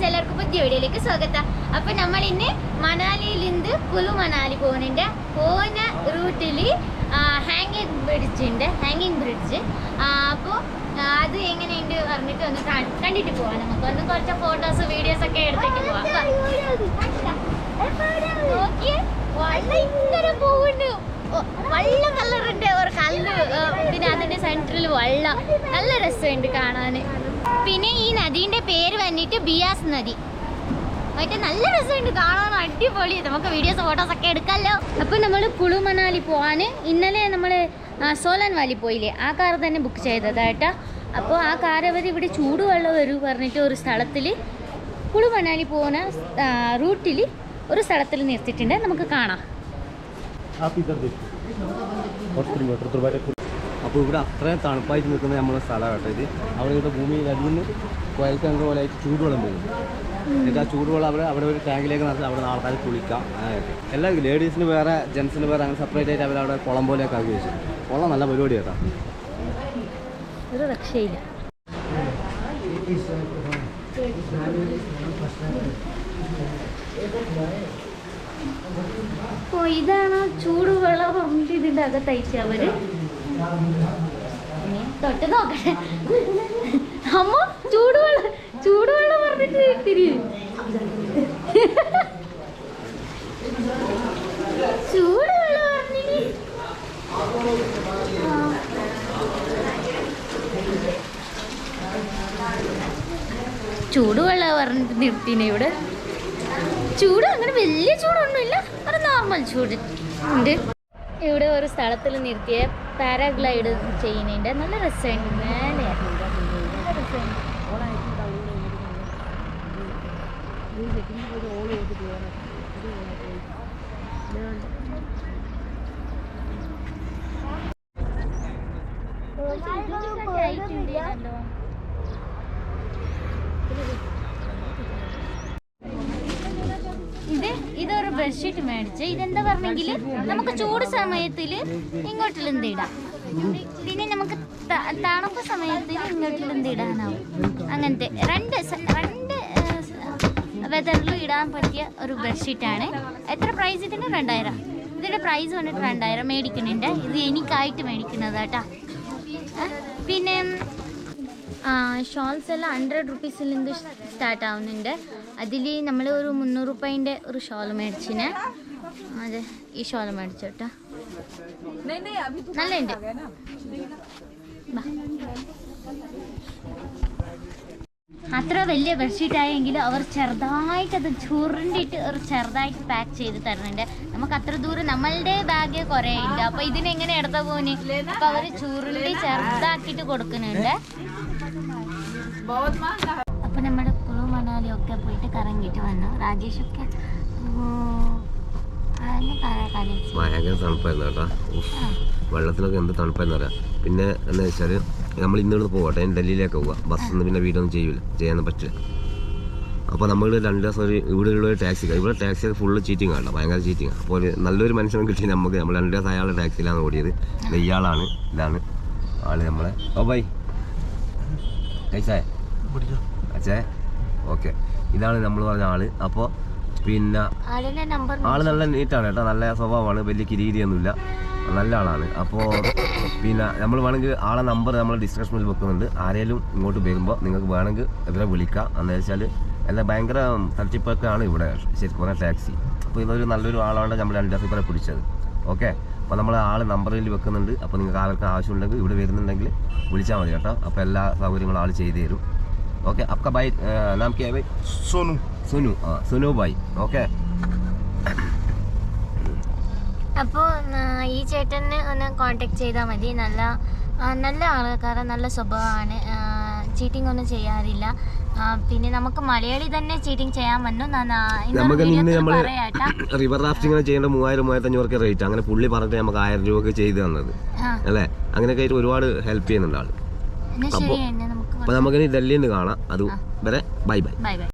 Friends എല്ലാവർക്കും പുതിയ വീഡിയോയിലേക്ക് സ്വാഗതം. അപ്പൊ നമ്മൾ ഇന്ന് മണാലിയിൽ നിന്ന് കുലു മണാലി പോകുന്നുണ്ട്. പോകുന്ന റൂട്ടിൽ ഹാങ്ങിങ് ബ്രിഡ്ജ് ഉണ്ട്. ഹാങ്ങിങ് ബ്രിഡ്ജ് അപ്പോൾ അത് എങ്ങനെയുണ്ട് പറഞ്ഞിട്ട് ഒന്ന് കണ്ടിട്ട് പോവാം നമുക്ക്. ഒന്ന് കുറച്ച് ഫോട്ടോസ് വീഡിയോസ് ഒക്കെ എടുത്തിട്ട് പോവാം വെള്ള കളറുണ്ട് ഒരു കല്ല്. പിന്നെ അതിന്റെ സെന്ററിൽ വെള്ളം. നല്ല രസമുണ്ട് കാണാൻ പിന്നെ ഈ നദീന്റെ പേര് വന്നിട്ട് ബിയാസ് നദി. മറ്റേ നല്ല രസമുണ്ട് കാണാൻ അടിപൊളി. നമുക്ക് വീഡിയോസ് ഫോട്ടോസ് ഒക്കെ എടുക്കാമല്ലോ അപ്പൊ നമ്മൾ കുളു മണാലി പോവാന്. ഇന്നലെ നമ്മൾ സോലൻ വാലി പോയില്ലേ? ആ കാർ തന്നെ ബുക്ക് ചെയ്തതായിട്ടാ. അപ്പോൾ ആ കാർ അവർ ഇവിടെ ചൂടുവെള്ളം വരൂ പറഞ്ഞിട്ട് ഒരു സ്ഥലത്തിൽ കുളു മണാലി പോകുന്ന റൂട്ടിൽ ഒരു സ്ഥലത്തിൽ നിർത്തിയിട്ടുണ്ട്. നമുക്ക് കാണാം. അപ്പോൾ ഇവിടെ അത്രയും തണുപ്പായിട്ട് നിൽക്കുന്ന നമ്മളെ സ്ഥലമാണ് കേട്ടോ ഇത്. അവിടെ ഇവിടെ ഭൂമിയിൽ അടിയിൽ നിന്ന് കുഴൽക്കിണർ പോലെ ആയിട്ട് ചൂടുവെള്ളം വരും എന്നിട്ട് ആ ചൂടുവെള്ളം അവിടെ അവിടെ ഒരു ടാങ്കിലേക്ക് നടത്തി അവിടെ ആൾക്കാർ കുളിക്കാം. അങ്ങനെയൊക്കെ എല്ലാ ലേഡീസിന് വേറെ ജെൻസിന് വേറെ അങ്ങനെ സെപ്പറേറ്റ് ആയിട്ട് അവരവിടെ കുളം പോലെയൊക്കെ ആക്കി വെച്ചു കുളം നല്ല പരിപാടി കേട്ടോ. രക്ഷയില്ല. ഇതാണ് ചൂടുവെള്ളം ഇതിന്റെ ഇതിന്റെ അകത്തയച്ച അവർ? ഇനി തൊട്ട് നോക്കട്ടെ. അമ്മ ചൂടുവെള്ളം ചൂടുവെള്ളം പറഞ്ഞിട്ട് തിരി ചൂടുവെള്ളം പറഞ്ഞിട്ട്. ചൂടുവെള്ളം പറഞ്ഞിട്ട് നിർത്തിനെ ഇവിടെ. ചൂട് അങ്ങനെ വലിയ ചൂടൊന്നുമില്ല. ഒരു നോർമൽ ചൂട്. ഉണ്ട്. ഇവിടെ ഒരു സ്ഥലത്തിൽ നിർത്തിയ പാരാഗ്ലൈഡ് ചെയ്യുന്നുണ്ട് നല്ല രസമുണ്ട്. മേലെ. നല്ല രസമുണ്ട്. ഓ, ബെഡ്ഷീറ്റ് മേടിച്ച് ഇതെന്താ പറഞ്ഞെങ്കിൽ നമുക്ക് ചൂട് സമയത്തിൽ ഇങ്ങോട്ടിലും ഇടാം? പിന്നെ നമുക്ക് തണുപ്പ് സമയത്തിൽ ഇങ്ങോട്ടിലും ഇടാനാവും? അങ്ങനത്തെ രണ്ട് രണ്ട് വെതറിലും ഇടാൻ പറ്റിയ ഒരു ബെഡ്ഷീറ്റാണ് എത്ര പ്രൈസ് ഇതിന്? രണ്ടായിരം. ഇതിന്റെ പ്രൈസ് വന്നിട്ട് രണ്ടായിരം മേടിക്കുന്നുണ്ട്. ഇത് എനിക്കായിട്ട് മേടിക്കുന്നത് കേട്ടാ പിന്നെ ഷോൾസ് എല്ലാം ഹൺഡ്രഡ് റുപ്പീസിൽ നിന്ന് സ്റ്റാർട്ട് ആവുന്നുണ്ട്. അതിൽ നമ്മൾ ഒരു മുന്നൂറ് റുപ്പേന്റെ ഒരു ഷോൾ മേടിച്ചിന്. അതെ ഈ ഷോൾ മേടിച്ചു കേട്ടോ നല്ല. അത്ര വലിയ ബെഡ്ഷീറ്റ് അവർ ചെറുതായിട്ട് അത് ചുരുണ്ടിട്ട് ഒരു ചെറുതായിട്ട് പാക്ക് ചെയ്ത് തരുന്നുണ്ട്. നമുക്ക് അത്ര ദൂരം നമ്മളുടെ ബാഗ് കുറേ ഇല്ല. അപ്പൊ ഇതിനെങ്ങനെ എടുത്ത പോന് അപ്പൊ അവർ ചുരുണ്ടി ചെറുതാക്കിയിട്ട് കൊടുക്കുന്നുണ്ട്. അപ്പൊ നമ്മുടെ കുളു മണാലി ഒക്കെ പോയിട്ട് കറങ്ങിട്ട് വന്നു. രാജേഷ് ഒക്കെ ഭയങ്കര തണുപ്പായിരുന്നു കേട്ടോ. വെള്ളത്തിലൊക്കെ എന്ത് തണുപ്പായിരുന്നു അറിയാം. പിന്നെ എന്താ വെച്ചാൽ നമ്മൾ ഇന്നിവിടെ പോകട്ടെ ഡൽഹിയിലേക്ക് പോവുക ബസ്സൊന്നും നിന്ന് പിന്നെ വീടൊന്നും ചെയ്യൂല. ചെയ്യാൻ പറ്റില്ല. അപ്പോൾ നമ്മൾ രണ്ട് ദിവസം ഒരു ഇവിടെയുള്ള ഒരു ടാക്സി ഇവിടെ ടാക്സി ഒക്കെ ഫുള്ള് ചീറ്റിംഗ് ആണ് ഭയങ്കര ചീറ്റിംഗ് അപ്പോൾ ഒരു നല്ലൊരു മനുഷ്യനെ കിട്ടി നമുക്ക്. നമ്മൾ രണ്ട് ദിവസം അയാളുടെ ടാക്സിയിലാണ് ഓടിയത്. ഇയാളാണ്. ഇതാണ് ആൾ നമ്മളെ. Oh bye. കൈസായ. അച്ഛേ ഓക്കെ. ഇതാണ് നമ്മൾ പറഞ്ഞ ആൾ. അപ്പോൾ പിന്നെ ആൾ നല്ല നീറ്റാണ് കേട്ടോ. നല്ല സ്വഭാവമാണ്. വലിയ കിരീടിയൊന്നുമില്ല. നല്ല ആളാണ്. അപ്പോൾ പിന്നെ നമ്മൾ വേണമെങ്കിൽ ആളെ നമ്പർ നമ്മൾ ഡിസ്ക്രിപ്ഷനിൽ വെക്കുന്നുണ്ട്. ആരെങ്കിലും ഇങ്ങോട്ട് വരുമ്പോൾ നിങ്ങൾക്ക് വേണമെങ്കിൽ ഇവരെ വിളിക്കാം. എന്ന് വെച്ചാൽ എല്ലാം ഭയങ്കര തട്ടിപ്പൊക്കെ ആണ് ഇവിടെ. ശരിക്കും പറഞ്ഞാൽ ടാക്സി. അപ്പോൾ ഇതൊരു നല്ലൊരു ആളാണ് നമ്മൾ രണ്ട് ദിവസം പിടിച്ചത്. ഓക്കെ? അപ്പോൾ നമ്മൾ ആൾ നമ്പറിൽ വെക്കുന്നുണ്ട്. അപ്പോൾ നിങ്ങൾക്ക് ആർക്കും ആവശ്യമുണ്ടെങ്കിൽ ഇവിടെ വരുന്നുണ്ടെങ്കിൽ വിളിച്ചാൽ മതി കേട്ടോ. അപ്പോൾ എല്ലാ സൗകര്യങ്ങളും ആൾ ചെയ്തു തരും. ഓക്കെ भाई नाम क्या है भाई? सोनू। सोनू हाँ सोनू भाई ओके അപ്പോൾ ഈ ചേട്ടനെ ഒന്ന് കോണ്ടാക്ട് ചെയ്താൽ മതി. നല്ല നല്ല ആൾക്കാരാണ് നല്ല സ്വഭാവമാണ് ചീറ്റിംഗ് ഒന്നും ചെയ്യാറില്ല. പിന്നെ നമുക്ക് മലയാളി തന്നെ ചീറ്റിംഗ് ചെയ്യാൻ വന്നു. നമുക്ക് ഇന്ന് നമ്മൾ റിവർ റാഫ്റ്റിംഗ് ചെയ്യേണ്ട മൂവായിരം മൂവായിരത്തി അഞ്ഞൂറ് റേറ്റ് അങ്ങനെ പുള്ളി പറഞ്ഞിട്ട് നമുക്ക് ആയിരം രൂപക്ക് ചെയ്ത് തന്നത്. അല്ലേ? അങ്ങനെയൊക്കെ ആയിട്ട് ഒരുപാട് ഹെൽപ്പ് ചെയ്യുന്നുണ്ട് ആൾ. എന്നാ ശരി എന്നെ നമുക്ക് അപ്പൊ നമുക്കിനി ഡൽഹിയിൽ നിന്ന് കാണാം. അത് വരെ ബൈ ബൈ. Bye bye.